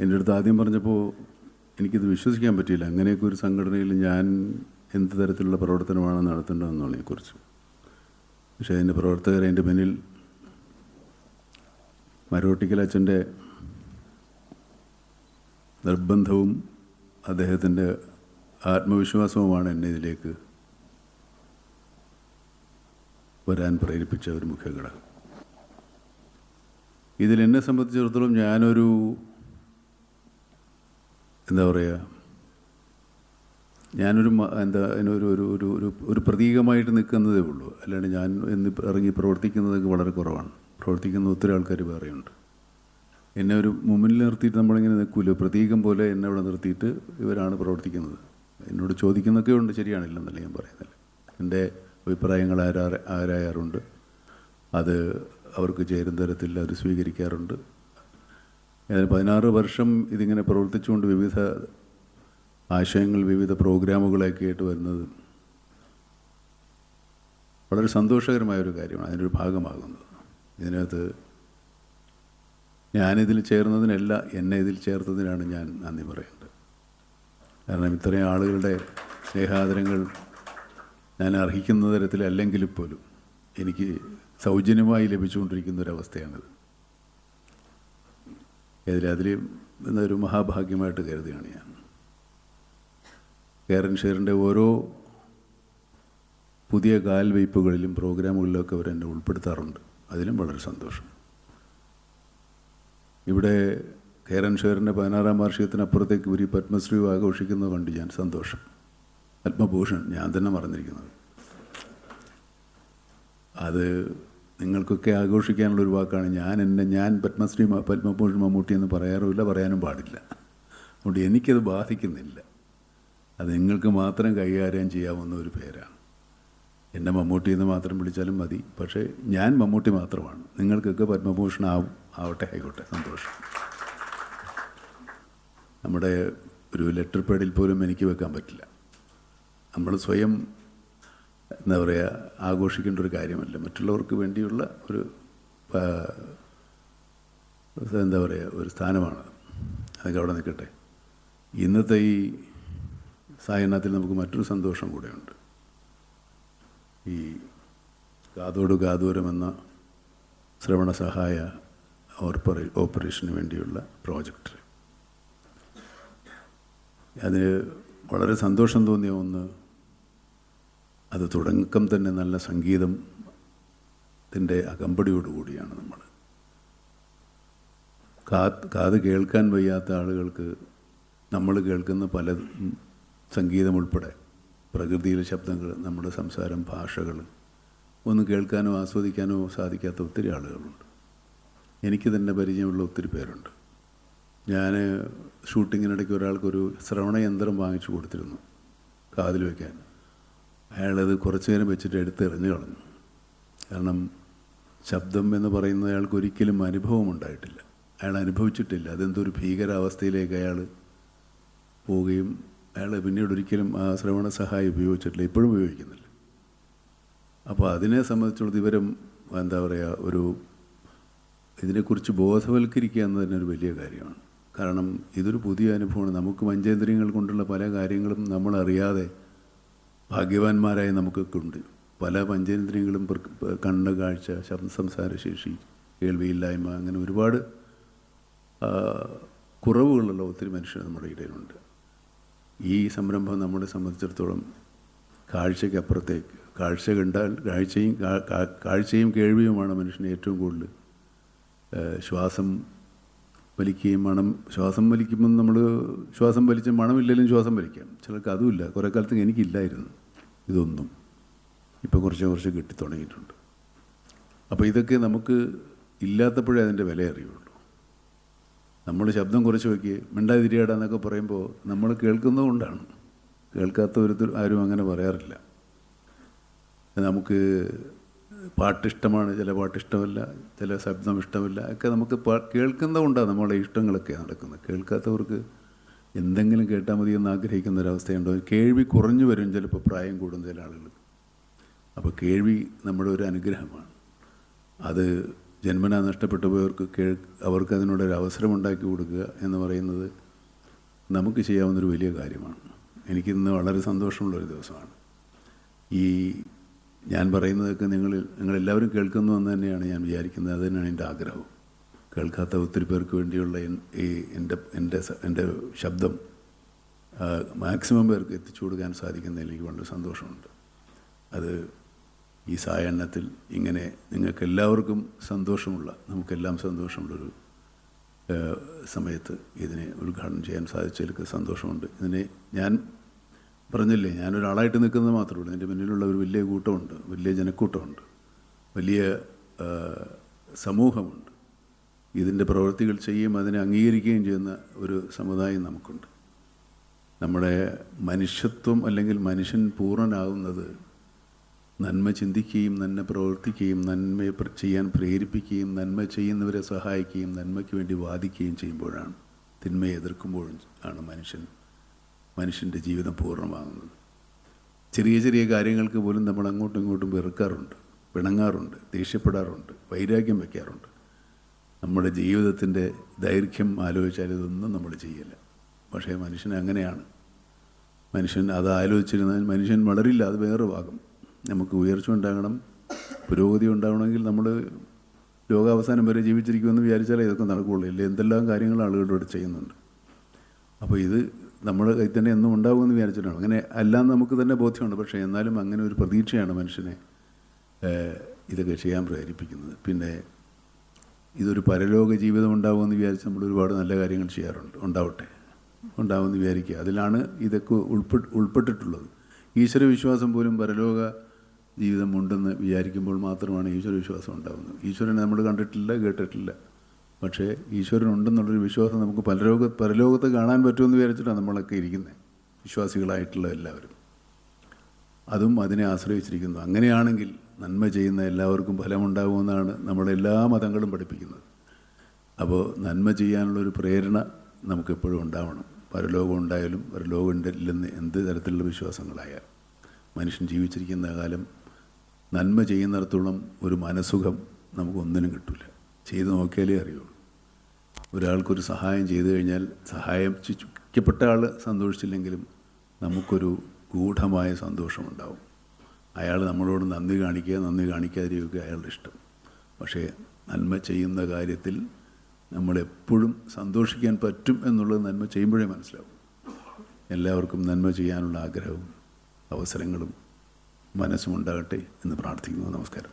എന്റെ അടുത്ത് ആദ്യം പറഞ്ഞപ്പോൾ എനിക്കിത് വിശ്വസിക്കാൻ പറ്റിയില്ല. അങ്ങനെയൊക്കെ ഒരു സംഘടനയിൽ ഞാൻ എന്ത് തരത്തിലുള്ള പ്രവർത്തനമാണ് നടത്തേണ്ടതെന്നുള്ളതിനെക്കുറിച്ച് പക്ഷേ അതിന്റെ പ്രവർത്തകർ അതിന്റെ പിന്നിൽ മരോട്ടിക്കൽ അച്ഛന്റെ നിർബന്ധവും അദ്ദേഹത്തിന്റെ ആത്മവിശ്വാസവുമാണ് എന്നെ ഇതിലേക്ക് വരാൻ പ്രേരിപ്പിച്ച ഒരു മുഖ്യ ഘടകം. ഇതിൽ എന്നെ സംബന്ധിച്ചിടത്തോളം ഞാനൊരു എന്താ പറയുക? ഞാനൊരു എന്താ അതിനൊരു ഒരു ഒരു ഒരു ഒരു പ്രതീകമായിട്ട് നിൽക്കുന്നതേ ഉള്ളൂ. അല്ലാണ്ട് ഞാൻ എന്ന് ഇറങ്ങി പ്രവർത്തിക്കുന്നതൊക്കെ വളരെ കുറവാണ്. പ്രവർത്തിക്കുന്ന ഒത്തിരി ആൾക്കാർ വേറെയുണ്ട്. എന്നെ ഒരു മുമ്പിൽ നിർത്തിയിട്ട് നമ്മളിങ്ങനെ നിൽക്കുമല്ലോ പ്രതീകം പോലെ എന്നെ അവിടെ നിർത്തിയിട്ട് ഇവരാണ് പ്രവർത്തിക്കുന്നത്. എന്നോട് ചോദിക്കുന്നൊക്കെ ഉണ്ട് ശരിയാണില്ലെന്നല്ല ഞാൻ പറയുന്നില്ല എന്റെ അഭിപ്രായങ്ങൾ ആരാ ആരായാറുണ്ട്. അത് അവർക്ക് ചേരുന്ന തരത്തിൽ അവർ സ്വീകരിക്കാറുണ്ട്. ഏതായാലും പതിനാറ് വർഷം ഇതിങ്ങനെ പ്രവർത്തിച്ചുകൊണ്ട് വിവിധ ആശയങ്ങൾ വിവിധ പ്രോഗ്രാമുകളൊക്കെ ആയിട്ട് വരുന്നത് വളരെ സന്തോഷകരമായ ഒരു കാര്യമാണ്. അതിനൊരു ഭാഗമാകുന്നത്. ഇതിനകത്ത് ഞാനിതിൽ ചേർന്നതിനല്ല എന്നെ ഇതിൽ ചേർത്തതിനാണ് ഞാൻ നന്ദി പറയുന്നത്. കാരണം ഇത്രയും ആളുകളുടെ സ്നേഹാദരങ്ങൾ ഞാൻ അർഹിക്കുന്ന തരത്തിലല്ലെങ്കിൽ പോലും എനിക്ക് സൗജന്യമായി ലഭിച്ചുകൊണ്ടിരിക്കുന്ന ഒരവസ്ഥയാണിത്. ഇതിൽ എന്നൊരു മഹാഭാഗ്യമായിട്ട് കരുതുകയാണ് ഞാൻ. കേരൻ ഷെയറിന്റെ ഓരോ പുതിയ കാൽവയ്പ്പുകളിലും പ്രോഗ്രാമുകളിലൊക്കെ അവർ എന്നെ ഉൾപ്പെടുത്താറുണ്ട്. അതിലും വളരെ സന്തോഷം. ഇവിടെ കേരൻ ഷെയറിന്റെ പതിനാറാം വാർഷികത്തിനപ്പുറത്തേക്ക് ഒരു പത്മശ്രീ ആഘോഷിക്കുന്നത് കണ്ട് ഞാൻ സന്തോഷം. പത്മഭൂഷൺ ഞാൻ തന്നെ മറന്നിരിക്കുന്നത്. അത് നിങ്ങൾക്കൊക്കെ ആഘോഷിക്കാനുള്ള ഒരു വാക്കാണ് ഞാൻ എന്നെ ഞാൻ പത്മശ്രീ പത്മഭൂഷൺ മമ്മൂട്ടി എന്ന് പറയാറുമില്ല പറയാനും പാടില്ല. അതുകൊണ്ട് എനിക്കത് ബാധിക്കുന്നില്ല. അത് നിങ്ങൾക്ക് മാത്രം കൈകാര്യം ചെയ്യാവുന്ന ഒരു പേരാണ്. എന്നെ മമ്മൂട്ടി എന്ന് മാത്രം വിളിച്ചാലും മതി. പക്ഷേ ഞാൻ മമ്മൂട്ടി മാത്രമാണ്. നിങ്ങൾക്കൊക്കെ പത്മഭൂഷൺ ആവും ആവട്ടെ ആയിക്കോട്ടെ. സന്തോഷം. നമ്മുടെ ഒരു ലെറ്റർ പേഡിൽ പോലും എനിക്ക് വെക്കാൻ പറ്റില്ല. നമ്മൾ സ്വയം എന്താ പറയുക ആഘോഷിക്കേണ്ട ഒരു കാര്യമല്ല. മറ്റുള്ളവർക്ക് വേണ്ടിയുള്ള ഒരു എന്താ പറയുക ഒരു സ്ഥാനമാണ്. അതൊക്കെ അവിടെ നിൽക്കട്ടെ. ഇന്നത്തെ ഈ സായനത്തിൽ നമുക്ക് മറ്റൊരു സന്തോഷം കൂടെയുണ്ട്. ഈ കാതോട് കാതൂരം എന്ന ശ്രവണ സഹായ ഓർപ്പറേ ഓപ്പറേഷന് വേണ്ടിയുള്ള പ്രോജക്റ്റ്. അതിന് വളരെ സന്തോഷം തോന്നിയ ഒന്ന് അത് തുടക്കം തന്നെ നല്ല സംഗീതം ത്തിന്റെ അകമ്പടിയോടുകൂടിയാണ് നമ്മൾ. കാത് കാത് കേൾക്കാൻ വയ്യാത്ത ആളുകൾക്ക് നമ്മൾ കേൾക്കുന്ന പല സംഗീതം ഉൾപ്പെടെ പ്രകൃതിയിലെ ശബ്ദങ്ങൾ നമ്മുടെ സംസാരം ഭാഷകൾ ഒന്നും കേൾക്കാനോ ആസ്വദിക്കാനോ സാധിക്കാത്ത ഒത്തിരി ആളുകളുണ്ട്. എനിക്ക് തന്നെ പരിചയമുള്ള ഒത്തിരി പേരുണ്ട്. ഞാൻ ഷൂട്ടിങ്ങിനിടയ്ക്ക് ഒരാൾക്കൊരു ശ്രവണയന്ത്രം വാങ്ങിച്ചു കൊടുത്തിരുന്നു കാതിൽ വയ്ക്കാൻ അയാളത് കുറച്ചു നേരം വെച്ചിട്ട് എടുത്ത് എറിഞ്ഞു കളഞ്ഞു. കാരണം ശബ്ദം എന്ന് പറയുന്നത് അയാൾക്ക് ഒരിക്കലും അനുഭവം ഉണ്ടായിട്ടില്ല. അയാൾ അനുഭവിച്ചിട്ടില്ല. അതെന്തൊരു ഭീകരാവസ്ഥയിലേക്ക് അയാൾ പോവുകയും അയാൾ പിന്നീട് ഒരിക്കലും ആ ശ്രവണ സഹായം ഉപയോഗിച്ചിട്ടില്ല. ഇപ്പോഴും ഉപയോഗിക്കുന്നില്ല. അപ്പോൾ അതിനെ സംബന്ധിച്ചിടത്തോളം ഇവരും എന്താ പറയുക ഒരു ഇതിനെക്കുറിച്ച് ബോധവൽക്കരിക്കുക എന്ന് തന്നെ ഒരു വലിയ കാര്യമാണ്. കാരണം ഇതൊരു പുതിയ അനുഭവമാണ്. നമുക്ക് പഞ്ചേന്ദ്രിയങ്ങൾ കൊണ്ടുള്ള പല കാര്യങ്ങളും നമ്മളറിയാതെ ഭാഗ്യവാന്മാരായി നമുക്കൊക്കെ പല പഞ്ചേന്ദ്രിയങ്ങളും കണ്ണ് കാഴ്ച ശബ്ദ സംസാരശേഷി കേൾവിയില്ലായ്മ അങ്ങനെ ഒരുപാട് കുറവുകളുള്ള ഒത്തിരി മനുഷ്യർ നമ്മുടെ ഇടയിലുണ്ട്. ഈ സംരംഭം നമ്മളെ സംബന്ധിച്ചിടത്തോളം കാഴ്ചയ്ക്കപ്പുറത്തേക്ക് കാഴ്ച കണ്ടാൽ കാഴ്ചയും കാഴ്ചയും കേൾവിയുമാണ് മനുഷ്യന് ഏറ്റവും കൂടുതൽ ശ്വാസം വലിക്കുകയും മണം ശ്വാസം വലിക്കുമ്പം നമ്മൾ ശ്വാസം വലിച്ച മണമില്ലെങ്കിലും ശ്വാസം വലിക്കാം. ചിലർക്ക് അതുമില്ല. കുറേ കാലത്ത് എനിക്കില്ലായിരുന്നു ഇതൊന്നും. ഇപ്പോൾ കുറച്ച് കുറച്ച് കിട്ടി തുടങ്ങിയിട്ടുണ്ട്. അപ്പോൾ ഇതൊക്കെ നമുക്ക് ഇല്ലാത്തപ്പോഴേ അതിന്റെ വില അറിയുള്ളൂ. നമ്മൾ ശബ്ദം കുറച്ച് വയ്ക്കുക മിണ്ടാതിരിയാടാ എന്നൊക്കെ പറയുമ്പോൾ നമ്മൾ കേൾക്കുന്നതുകൊണ്ടാണ് കേൾക്കാത്ത ഒരു ആരും അങ്ങനെ പറയാറില്ല. നമുക്ക് പാട്ടിഷ്ടമാണ് ചില പാട്ടിഷ്ടമല്ല ചില ശബ്ദം ഇഷ്ടമില്ല ഒക്കെ നമുക്ക് കേൾക്കുന്നതുകൊണ്ടാണ് നമ്മളെ ഇഷ്ടങ്ങളൊക്കെ നടക്കുന്നത്. കേൾക്കാത്തവർക്ക് എന്തെങ്കിലും കേട്ടാൽ മതി എന്ന് ആഗ്രഹിക്കുന്ന ഒരവസ്ഥയുണ്ടോ കേൾവി കുറഞ്ഞു വരും ചിലപ്പോൾ പ്രായം കൂടുന്ന ചില ആളുകൾ അപ്പോൾ കേൾവി നമ്മുടെ ഒരു അനുഗ്രഹമാണ്. അത് ജന്മന നഷ്ടപ്പെട്ടു പോയവർക്ക് കേൾ അവർക്ക് അതിനോടൊരു അവസരം കൊടുക്കുക എന്ന് പറയുന്നത് നമുക്ക് ചെയ്യാവുന്നൊരു വലിയ കാര്യമാണ്. എനിക്കിന്ന് വളരെ സന്തോഷമുള്ളൊരു ദിവസമാണ്. ഈ ഞാൻ പറയുന്നതൊക്കെ നിങ്ങൾ നിങ്ങളെല്ലാവരും കേൾക്കുന്നു എന്ന് തന്നെയാണ് ഞാൻ വിചാരിക്കുന്നത്. അത് തന്നെയാണ് എന്റെ ആഗ്രഹവും. കേൾക്കാത്ത ഒത്തിരി പേർക്ക് വേണ്ടിയുള്ള ഈ എന്റെ എന്റെ എന്റെ ശബ്ദം മാക്സിമം പേർക്ക് എത്തിച്ചു കൊടുക്കാൻ സാധിക്കുന്നതിൽ എനിക്ക് വളരെ സന്തോഷമുണ്ട്. അത് ഈ സായാഹ്നത്തിൽ ഇങ്ങനെ നിങ്ങൾക്ക് എല്ലാവർക്കും സന്തോഷമുള്ള നമുക്കെല്ലാം സന്തോഷമുള്ളൊരു സമയത്ത് ഇതിനെ ഉദ്ഘാടനം ചെയ്യാൻ സാധിച്ചതിൽ സന്തോഷമുണ്ട്. ഇതിനെ ഞാൻ പറഞ്ഞില്ലേ ഞാനൊരാളായിട്ട് നിൽക്കുന്നത് മാത്രമേ ഉള്ളൂ എന്റെ മുന്നിലുള്ള ഒരു വലിയ കൂട്ടമുണ്ട് വലിയ ജനക്കൂട്ടമുണ്ട് വലിയ സമൂഹമുണ്ട്. ഇതിന്റെ പ്രവൃത്തികൾ ചെയ്യുകയും അതിനെ അംഗീകരിക്കുകയും ചെയ്യുന്ന ഒരു സമുദായം നമുക്കുണ്ട്. നമ്മുടെ മനുഷ്യത്വം അല്ലെങ്കിൽ മനുഷ്യൻ പൂർണനാകുന്നത് നന്മ ചിന്തിക്കുകയും നന്മ പ്രവർത്തിക്കുകയും നന്മയെ ചെയ്യാൻ പ്രേരിപ്പിക്കുകയും നന്മ ചെയ്യുന്നവരെ സഹായിക്കുകയും നന്മയ്ക്ക് വേണ്ടി വാദിക്കുകയും ചെയ്യുമ്പോഴാണ് തിന്മയെ എതിർക്കുമ്പോഴും ആണ് മനുഷ്യൻ മനുഷ്യന്റെ ജീവിതം പൂർണമാകുന്നത്. ചെറിയ ചെറിയ കാര്യങ്ങൾക്ക് പോലും നമ്മൾ അങ്ങോട്ടും ഇങ്ങോട്ടും വെറുക്കാറുണ്ട് പിണങ്ങാറുണ്ട് ദേഷ്യപ്പെടാറുണ്ട് വൈരാഗ്യം വയ്ക്കാറുണ്ട്. നമ്മുടെ ജീവിതത്തിന്റെ ദൈർഘ്യം ആലോചിച്ചാൽ ഇതൊന്നും നമ്മൾ ചെയ്യില്ല. പക്ഷേ മനുഷ്യൻ അങ്ങനെയാണ്. മനുഷ്യൻ അത് ആലോചിച്ചിരുന്നാൽ മനുഷ്യൻ വളരില്ല അത് വേറെ ഭാഗം. നമുക്ക് ഉയർച്ച ഉണ്ടാകണം പുരോഗതി ഉണ്ടാകണമെങ്കിൽ നമ്മൾ ലോകാവസാനം വരെ ജീവിച്ചിരിക്കുമെന്ന് വിചാരിച്ചാലേ ഇതൊക്കെ നടക്കുകയുള്ളൂ. ഇല്ല എന്തെല്ലാം കാര്യങ്ങൾ ആളുകളോട് ചെയ്യുന്നുണ്ട്. അപ്പോൾ ഇത് നമ്മുടെ കയ്യിൽ തന്നെ എന്നും ഉണ്ടാകുമെന്ന് വിചാരിച്ചിട്ടാണ്. അങ്ങനെ എല്ലാം നമുക്ക് തന്നെ ബോധ്യമുണ്ട്. പക്ഷേ എന്നാലും അങ്ങനെ ഒരു പ്രതീക്ഷയാണ് മനുഷ്യനെ ഇതൊക്കെ ചെയ്യാൻ പ്രേരിപ്പിക്കുന്നത്. പിന്നെ ഇതൊരു പരലോക ജീവിതം ഉണ്ടാവുമെന്ന് വിചാരിച്ച് നമ്മൾ ഒരുപാട് നല്ല കാര്യങ്ങൾ ചെയ്യാറുണ്ട്. ഉണ്ടാവട്ടെ. ഉണ്ടാവുമെന്ന് വിചാരിക്കുക. അതിലാണ് ഇതൊക്കെ ഉൾപ്പെട്ട് ഉൾപ്പെട്ടിട്ടുള്ളത്. ഈശ്വര വിശ്വാസം പോലും പരലോക ജീവിതം ഉണ്ടെന്ന് വിചാരിക്കുമ്പോൾ മാത്രമാണ് ഈശ്വര വിശ്വാസം ഉണ്ടാകുന്നത് ഈശ്വരനെ നമ്മൾ കണ്ടിട്ടില്ല കേട്ടിട്ടില്ല. പക്ഷേ ഈശ്വരനുണ്ടെന്നുള്ളൊരു വിശ്വാസം നമുക്ക് പരലോക പരലോകത്ത് കാണാൻ പറ്റുമെന്ന് വിചാരിച്ചിട്ടാണ് നമ്മളൊക്കെ ഇരിക്കുന്നത് വിശ്വാസികളായിട്ടുള്ള എല്ലാവരും. അതും അതിനെ ആശ്രയിച്ചിരിക്കുന്നു. അങ്ങനെയാണെങ്കിൽ നന്മ ചെയ്യുന്ന എല്ലാവർക്കും ഫലമുണ്ടാകുമെന്നാണ് നമ്മുടെ എല്ലാ മതങ്ങളും പഠിപ്പിക്കുന്നത്. അപ്പോൾ നന്മ ചെയ്യാനുള്ളൊരു പ്രേരണ നമുക്കെപ്പോഴും ഉണ്ടാവണം. പരലോകം ഉണ്ടായാലും പരലോകം ഇല്ലെന്ന് എന്ത് തരത്തിലുള്ള വിശ്വാസങ്ങളായാലും. മനുഷ്യൻ ജീവിച്ചിരിക്കുന്ന കാലം നന്മ ചെയ്യുന്നിടത്തോളം ഒരു മനസുഖം നമുക്കൊന്നിനും കിട്ടില്ല ചെയ്ത് നോക്കിയാലേ അറിയുള്ളൂ. ഒരാൾക്കൊരു സഹായം ചെയ്തു കഴിഞ്ഞാൽ സഹായം ചുറ്റപ്പെട്ട ആൾ സന്തോഷിച്ചില്ലെങ്കിലും നമുക്കൊരു ഗൂഢമായ സന്തോഷമുണ്ടാവും. അയാൾ നമ്മളോട് നന്ദി കാണിക്കുക നന്ദി കാണിക്കാതിരിക്കുക അയാളുടെ ഇഷ്ടം. പക്ഷേ നന്മ ചെയ്യുന്ന കാര്യത്തിൽ നമ്മളെപ്പോഴും സന്തോഷിക്കാൻ പറ്റും എന്നുള്ളത് നന്മ ചെയ്യുമ്പോഴേ മനസ്സിലാവും. എല്ലാവർക്കും നന്മ ചെയ്യാനുള്ള ആഗ്രഹവും അവസരങ്ങളും മനസ്സുമുണ്ടാകട്ടെ എന്ന് പ്രാർത്ഥിക്കുന്നു. നമസ്കാരം.